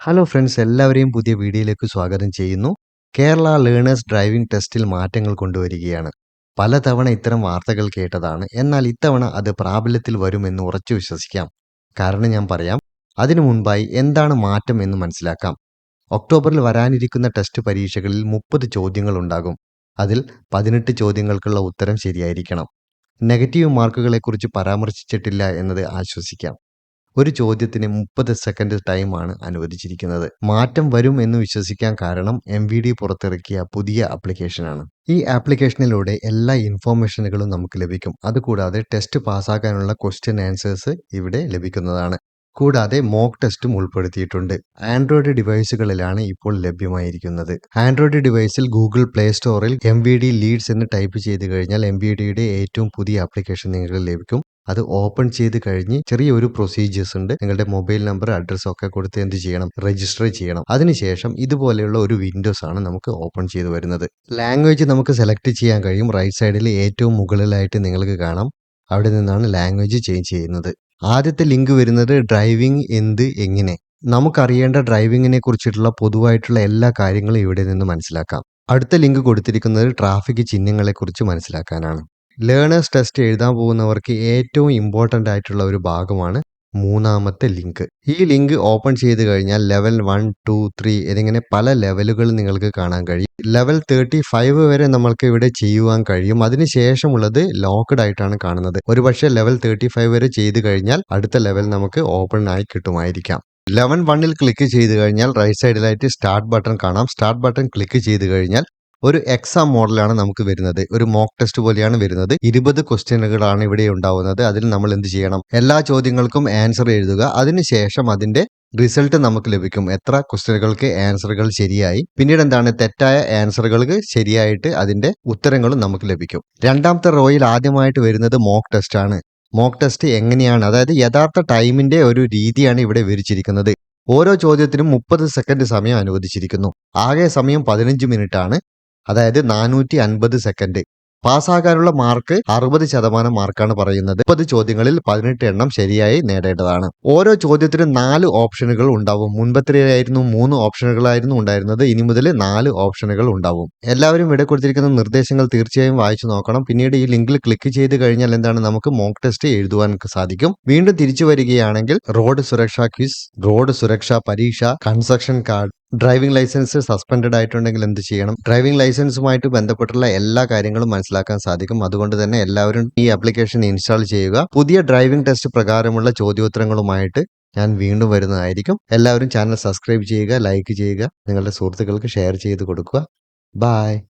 Hello friends എല്ലാവരെയും പുതിയ വീഡിയോയിലേക്ക് സ്വാഗതം ചെയ്യുന്നു. കേരള ലേണേഴ്സ് ഡ്രൈവിംഗ് ടെസ്റ്റിൽ മാറ്റങ്ങൾ കൊണ്ടുവരികയാണ്. പലതവണ ഇത്തരം വാർത്തകൾ കേട്ടതാണ്. എന്നാൽ ഇത്തവണ അത് പ്രാബല്യത്തിൽ വരുമെന്ന് ഉറച്ചു വിശ്വസിക്കാം. കാരണം ഞാൻ പറയാം അതിനു മുൻപായി എന്താണ് മാറ്റം എന്ന് മനസ്സിലാക്കാം. ഒക്ടോബറിൽ വരാനിരിക്കുന്ന ടെസ്റ്റ് പരീക്ഷകളിൽ മുപ്പത് ചോദ്യങ്ങൾ ഉണ്ടാകും. അതിൽ പതിനെട്ട് ചോദ്യങ്ങൾക്കുള്ള ഉത്തരം ശരിയായിരിക്കണം. നെഗറ്റീവ് മാർക്കുകളെക്കുറിച്ച് പരാമർശിച്ചിട്ടില്ല എന്നത് ആശ്വസിക്കാം. ഒരു ചോദ്യത്തിന് മുപ്പത് സെക്കൻഡ് ടൈമാണ് അനുവദിച്ചിരിക്കുന്നത്. മാറ്റം വരും എന്ന് വിശ്വസിക്കാൻ കാരണം എം വി ഡി പുറത്തിറക്കിയ പുതിയ ആപ്ലിക്കേഷനാണ് ഈ ആപ്ലിക്കേഷനിലൂടെ എല്ലാ ഇൻഫോർമേഷനുകളും നമുക്ക് ലഭിക്കും. അതുകൂടാതെ ടെസ്റ്റ് പാസ്സാക്കാനുള്ള ക്വസ്റ്റ്യൻ ആൻസേഴ്സ് ഇവിടെ ലഭിക്കുന്നതാണ്. കൂടാതെ മോക്ക് ടെസ്റ്റും ഉൾപ്പെടുത്തിയിട്ടുണ്ട്. ആൻഡ്രോയിഡ് ഡിവൈസുകളിലാണ് ഇപ്പോൾ ലഭ്യമായിരിക്കുന്നത്. ആൻഡ്രോയിഡ് ഡിവൈസിൽ ഗൂഗിൾ പ്ലേ സ്റ്റോറിൽ എം വി ഡി ലീഡ്സ് എന്ന് ടൈപ്പ് ചെയ്ത് കഴിഞ്ഞാൽ എം വി ഡിയുടെ ഏറ്റവും പുതിയ ആപ്ലിക്കേഷൻ നിങ്ങൾക്ക് ലഭിക്കും. അത് ഓപ്പൺ ചെയ്ത് കഴിഞ്ഞ് ചെറിയൊരു പ്രൊസീജിയേഴ്സ് ഉണ്ട്. നിങ്ങളുടെ മൊബൈൽ നമ്പർ അഡ്രസ് ഒക്കെ കൊടുത്ത് എന്ത് ചെയ്യണം? രജിസ്റ്റർ ചെയ്യണം. അതിനുശേഷം ഇതുപോലെയുള്ള ഒരു വിൻഡോസ് ആണ് നമുക്ക് ഓപ്പൺ ചെയ്ത് വരുന്നത്. ലാംഗ്വേജ് നമുക്ക് സെലക്ട് ചെയ്യാൻ കഴിയും. റൈറ്റ് സൈഡിൽ ഏറ്റവും മുകളിലായിട്ട് നിങ്ങൾക്ക് കാണാം. അവിടെ നിന്നാണ് ലാംഗ്വേജ് ചേഞ്ച് ചെയ്യുന്നത്. ആദ്യത്തെ ലിങ്ക് വരുന്നത് ഡ്രൈവിംഗ് എന്ത് എങ്ങനെ? നമുക്കറിയേണ്ട ഡ്രൈവിങ്ങിനെ കുറിച്ചിട്ടുള്ള പൊതുവായിട്ടുള്ള എല്ലാ കാര്യങ്ങളും ഇവിടെ നിന്ന് മനസ്സിലാക്കാം. അടുത്ത ലിങ്ക് കൊടുത്തിരിക്കുന്നത് ട്രാഫിക് ചിഹ്നങ്ങളെ കുറിച്ച് മനസ്സിലാക്കാനാണ്. ലേണേഴ്സ് ടെസ്റ്റ് എഴുതാൻ പോകുന്നവർക്ക് ഏറ്റവും ഇമ്പോർട്ടന്റ് ആയിട്ടുള്ള ഒരു ഭാഗമാണ് മൂന്നാമത്തെ ലിങ്ക് ഈ ലിങ്ക് ഓപ്പൺ ചെയ്ത് കഴിഞ്ഞാൽ ലെവൽ വൺ ടു ത്രീ എന്നിങ്ങനെ പല ലെവലുകൾ നിങ്ങൾക്ക് കാണാൻ കഴിയും. ലെവൽ തേർട്ടി ഫൈവ് വരെ നമ്മൾക്ക് ഇവിടെ ചെയ്യുവാൻ കഴിയും. അതിനുശേഷമുള്ളത് ലോക്ക്ഡ് ആയിട്ടാണ് കാണുന്നത്. ഒരുപക്ഷെ ലെവൽ തേർട്ടി ഫൈവ് വരെ ചെയ്ത് കഴിഞ്ഞാൽ അടുത്ത ലെവൽ നമുക്ക് ഓപ്പൺ ആയി കിട്ടുമായിരിക്കാം. ലെവൻ വണ്ണിൽ ക്ലിക്ക് ചെയ്ത് കഴിഞ്ഞാൽ റൈറ്റ് സൈഡിലായിട്ട് സ്റ്റാർട്ട് ബട്ടൺ കാണാം. സ്റ്റാർട്ട് ബട്ടൺ ക്ലിക്ക് ചെയ്ത് കഴിഞ്ഞാൽ ഒരു എക്സാം മോഡലാണ് നമുക്ക് വരുന്നത്. ഒരു മോക്ക് ടെസ്റ്റ് പോലെയാണ് വരുന്നത്. ഇരുപത് ക്വസ്റ്റ്യനുകളാണ് ഇവിടെ ഉണ്ടാവുന്നത്. അതിൽ നമ്മൾ എന്ത് ചെയ്യണം? എല്ലാ ചോദ്യങ്ങൾക്കും ആൻസർ എഴുതുക. അതിനുശേഷം അതിന്റെ റിസൾട്ട് നമുക്ക് ലഭിക്കും. എത്ര ക്വസ്റ്റ്യനുകൾക്ക് ആൻസറുകൾ ശരിയായി. പിന്നീട് എന്താണ്? തെറ്റായ ആൻസറുകൾക്ക് ശരിയായിട്ട് അതിന്റെ ഉത്തരങ്ങളും നമുക്ക് ലഭിക്കും. രണ്ടാമത്തെ റോയിൽ ആദ്യമായിട്ട് വരുന്നത് മോക്ക് ടെസ്റ്റ് ആണ്. മോക്ക് ടെസ്റ്റ് എങ്ങനെയാണ്? അതായത് യഥാർത്ഥ ടൈമിന്റെ ഒരു രീതിയാണ് ഇവിടെ വിവരിച്ചിരിക്കുന്നത്. ഓരോ ചോദ്യത്തിനും മുപ്പത് സെക്കൻഡ് സമയം അനുവദിച്ചിരിക്കുന്നു. ആകെ സമയം പതിനഞ്ച് മിനിറ്റ് ആണ്. അതായത് നാനൂറ്റി അൻപത് സെക്കൻഡ് പാസ്സാകാനുള്ള മാർക്ക് അറുപത് ശതമാനം മാർക്കാണ് പറയുന്നത്. മുപ്പത് ചോദ്യങ്ങളിൽ പതിനെട്ട് എണ്ണം ശരിയായി നേടേണ്ടതാണ്. ഓരോ ചോദ്യത്തിനും നാല് ഓപ്ഷനുകൾ ഉണ്ടാവും. മുൻപത്തിലായിരുന്നു മൂന്ന് ഓപ്ഷനുകളായിരുന്നു ഉണ്ടായിരുന്നത്. ഇനി മുതൽ നാല് ഓപ്ഷനുകൾ ഉണ്ടാവും. എല്ലാവരും ഇവിടെ കൊടുത്തിരിക്കുന്ന നിർദ്ദേശങ്ങൾ തീർച്ചയായും വായിച്ചു നോക്കണം. പിന്നീട് ഈ ലിങ്കിൽ ക്ലിക്ക് ചെയ്ത് കഴിഞ്ഞാൽ എന്താണ് നമുക്ക് മോക്ക് ടെസ്റ്റ് എഴുതുവാൻ സാധിക്കും. വീണ്ടും തിരിച്ചു വരികയാണെങ്കിൽ റോഡ് സുരക്ഷാ ക്വിസ് റോഡ് സുരക്ഷാ പരീക്ഷ construction card driving licence suspend ആയിട്ടുണ്ടെങ്കിൽ എന്ത് ചെയ്യണം? ഡ്രൈവിംഗ് ലൈസൻസുമായിട്ട് ബന്ധപ്പെട്ടുള്ള എല്ലാ കാര്യങ്ങളും മനസ്സിലാക്കാൻ സാധിക്കും. അതുകൊണ്ട് തന്നെ എല്ലാവരും ഈ ആപ്ലിക്കേഷൻ ഇൻസ്റ്റാൾ ചെയ്യുക. പുതിയ ഡ്രൈവിംഗ് ടെസ്റ്റ് പ്രകാരമുള്ള ചോദ്യോത്തരങ്ങളുമായിട്ട് ഞാൻ വീണ്ടും വരുന്നതായിരിക്കും. എല്ലാവരും ചാനൽ സബ്സ്ക്രൈബ് ചെയ്യുക ലൈക്ക് ചെയ്യുക നിങ്ങളുടെ സുഹൃത്തുക്കൾക്ക് ഷെയർ ചെയ്ത് കൊടുക്കുക. ബായ്.